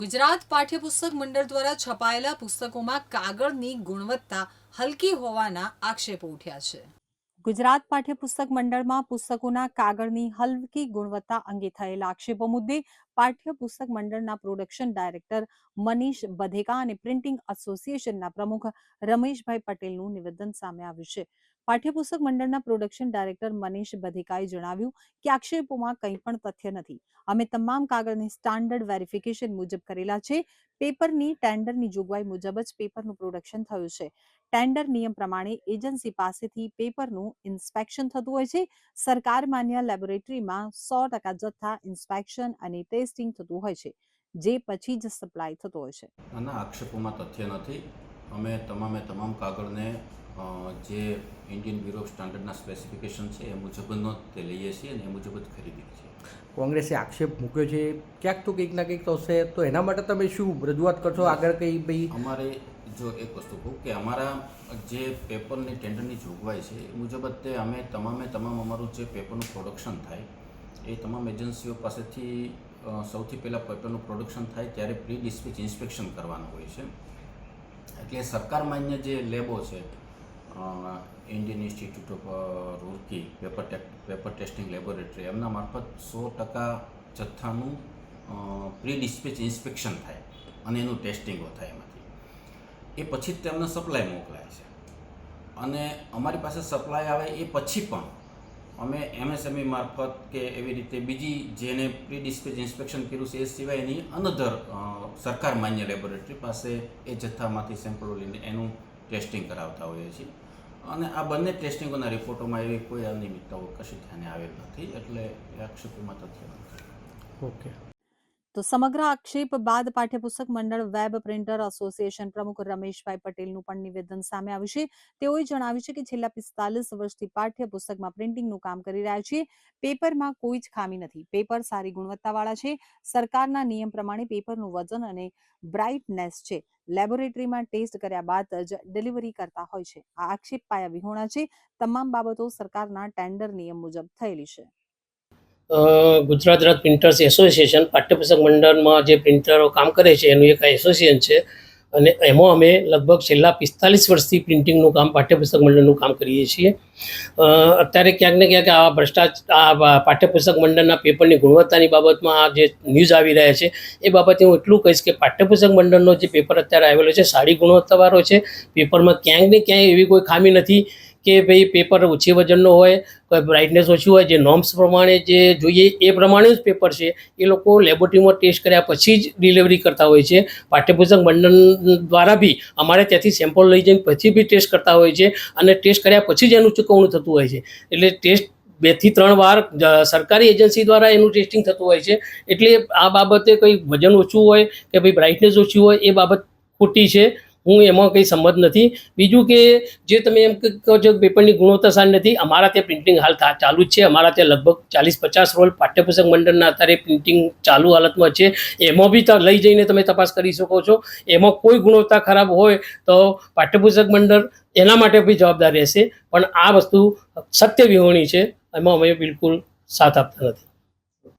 ગુજરાત પાઠ્યપુસ્તક મંડળ દ્વારા છપાયેલા પુસ્તકોમાં કાગળની ગુણવત્તા હલકી હોવાના આક્ષેપો ઉઠ્યા છે. ગુજરાત પાઠ્યપુસ્તક મંડળમાં પુસ્તકોના કાગળની હલકી ગુણવત્તા અંગે થયેલા આક્ષેપો મુદ્દે પાઠ્યપુસ્તક મંડળના પ્રોડક્શન ડાયરેક્ટર મનીષ બધેકા અને પ્રિન્ટિંગ એસોસિએશનના પ્રમુખ રમેશભાઈ પટેલનું નિવેદન સામે આવ્યું છે. પાઠ્યપુસ્તક મંડળના પ્રોડક્શન ડાયરેક્ટર મનીષ બધિકાએ જણાવ્યું કે આક્ષેપોમાં કંઈ પણ તથ્ય નથી. અમે તમામ કાગળને સ્ટાન્ડર્ડ વેરિફિકેશન મુજબ કરેલા છે. પેપરની, ટેન્ડરની જોગવાઈ મુજબ જ પેપરનું પ્રોડક્શન થયું છે. ટેન્ડર નિયમ પ્રમાણે એજન્સી પાસેથી પેપરનું ઇન્સ્પેક્શન થતું હોય છે. સરકાર માન્ય લેબોરેટરીમાં સો ટકા જથ્થા ઇન્સ્પેક્શન અને ટેસ્ટિંગ થતું હોય છે, જે પછી જ સપ્લાય થતો હોય છે. આક્ષેપોમાં તથ્ય નથી. અમે તમામે તમામ કાગળને જે ઇન્ડિયન બ્યુરો ઓફ સ્ટાન્ડર્ડના સ્પેસિફિકેશન છે એ મુજબનો તે લઈએ છીએ અને એ મુજબ જ ખરીદીએ છીએ. કોંગ્રેસે આક્ષેપ મૂક્યો છે ક્યાંક તો કંઈક ના કંઈક તો હશે. તો એના માટે તમે શું રજૂઆત કરશો? આગળ કંઈ ભાઈ અમારે જો એક વસ્તુ કહું કે અમારા જે પેપરની ટેન્ડરની જોગવાઈ છે એ મુજબ જ તે અમે તમામે તમામ અમારું જે પેપરનું પ્રોડક્શન થાય એ તમામ એજન્સીઓ પાસેથી સૌથી પહેલાં પેપરનું પ્રોડક્શન થાય ત્યારે પ્રી ડિસ્પેચ ઇન્સ્પેક્શન કરવાનું હોય છે. એટલે સરકાર માન્ય જે લેબો છે Indian institute of Roorkee paper tech paper testing laboratory એમના મારફત સો ટકા જથ્થાનું પ્રી ડિસ્પેચ ઇન્સ્પેક્શન થાય અને એનું ટેસ્ટિંગો થાય એમાંથી. એ પછી જ તેમને સપ્લાય મોકલાય છે. અને અમારી પાસે સપ્લાય આવે એ પછી પણ અમે એમએસએમઈ E મારફત કે એવી રીતે બીજી જેને પ્રી ડિસ્પેચ ઇન્સ્પેક્શન કર્યું છે એ સિવાયની અનધર સરકાર માન્ય લેબોરેટરી પાસે એ જથ્થામાંથી સેમ્પલો લઈને એનું ટેસ્ટિંગ કરાવતા હોઈએ છીએ. અને આ બંને ટેસ્ટિંગોના રિપોર્ટોમાં એવી કોઈ અનિયમિતતાઓ કશી ધ્યાને આવેલ નથી, એટલે એ આક્ષેપોમાં તથ્ય નથી ઓકે તો સમગ્ર આક્ષેપ બાદ પાઠ્યપુસ્તક મંડળ, વેબ પ્રિન્ટર એસોસિએશન પ્રમુખ રમેશભાઈ પટેલનું પણ નિવેદન સામે આવ્યું છે. તેઓએ જણાવ્યું છે કે છેલ્લા પિસ્તાલીસ વર્ષથી પાઠ્યપુસ્તકમાં પ્રિન્ટિંગનું કામ કરી રહ્યા છીએ. પેપરમાં કોઈ જ ખામી નથી. પેપર સારી ગુણવત્તાવાળા છે. સરકારના નિયમ પ્રમાણે પેપરનું વજન અને બ્રાઇટનેસ છે. લેબોરેટરીમાં ટેસ્ટ કર્યા બાદ જ ડિલિવરી કરતા હોય છે. આ આક્ષેપ પાયા વિહોણા છે. તમામ બાબતો સરકારના ટેન્ડર નિયમ મુજબ થયેલી છે. ગુજરાત રાજ પ્રિન્ટર્સ એસોસિએશન પાઠ્યપુસ્તક મંડળમાં જે પ્રિન્ટરો કામ કરે છે, એનું એક એસોસિએશન છે. અને એમાં અમે લગભગ છેલ્લા પિસ્તાલીસ વર્ષથી પ્રિન્ટિંગનું કામ, પાઠ્યપુસ્તક મંડળનું કામ કરીએ છીએ. અત્યારે ક્યાંક ને ક્યાંક આ ભ્રષ્ટાચાર આ પાઠ્યપુસ્તક મંડળના પેપરની ગુણવત્તાની બાબતમાં આ જે ન્યૂઝ આવી રહ્યા છે, એ બાબતે હું એટલું કહીશ કે પાઠ્યપુસ્તક મંડળનો જે પેપર અત્યારે આવેલો છે, સારી ગુણવત્તાવાળો છે. પેપરમાં ક્યાંક ને ક્યાંય એવી કોઈ ખામી નથી. કે ભાઈ પેપર ઓછી વજનનો હોય, કોઈ બ્રાઇટનેસ ઓછી હોય, જે નોર્મ્સ પ્રમાણે જે જોઈએ એ પ્રમાણે જ પેપર છે, એ લોકો લેબોરેટરીમાં ટેસ્ટ કર્યા પછી જ ડિલિવરી કરતા હોય છે. પાઠ્યપુસ્તક મંડળ દ્વારા બી અમારે ત્યાંથી સેમ્પલ લઈ જઈને પછી બી ટેસ્ટ કરતા હોય છે અને ટેસ્ટ કર્યા પછી જ એનું ચૂકવણું થતું હોય છે. એટલે ટેસ્ટ બેથી ત્રણ વાર સરકારી એજન્સી દ્વારા એનું ટેસ્ટિંગ થતું હોય છે. એટલે આ બાબતે કંઈ વજન ઓછું હોય કે ભાઈ બ્રાઇટનેસ ઓછી હોય એ બાબત ખોટી છે. હું એમાં કંઈ સંમત નથી. બીજું કે જે તમે એમ કહો છો પેપરની ગુણવત્તા સારી નથી, અમારા ત્યાં પ્રિન્ટિંગ હાલ ચાલુ જ છે. અમારા ત્યાં લગભગ ચાલીસ પચાસ રોલ પાઠ્યપુસ્તક મંડળના આધારે પ્રિન્ટિંગ ચાલુ હાલતમાં છે. એમાં બી લઈ જઈને તમે તપાસ કરી શકો છો. એમાં કોઈ ગુણવત્તા ખરાબ હોય તો પાઠ્યપુસ્તક મંડળ એના માટે બી જવાબદાર રહેશે. પણ આ વસ્તુ સત્ય વિહોણી છે. એમાં અમે બિલકુલ સાથ આપતા નથી.